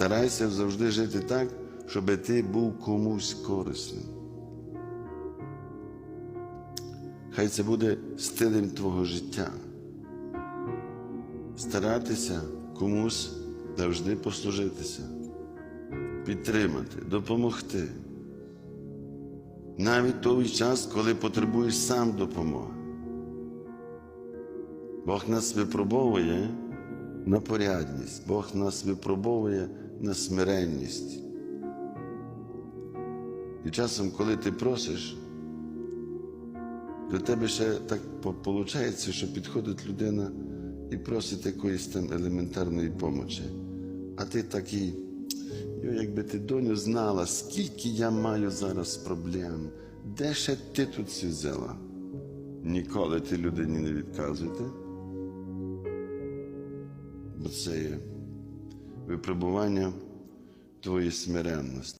Старайся завжди жити так, щоб ти був комусь корисним. Хай це буде стилем твого життя. Старатися комусь завжди послужитися, підтримати, допомогти. Навіть той час, коли потребуєш сам допомоги. Бог нас випробовує на порядність, Бог нас випробовує на смиренність. І часом, коли ти просиш, до тебе ще так виходить, що підходить людина і просить якоїсь там елементарної помочі. А ти такий, «Йо, якби ти доню знала, скільки я маю зараз проблем, де ще ти тут взяла? Ніколи ти людині не відказуйте, бо це є випробування твоєї смиренності.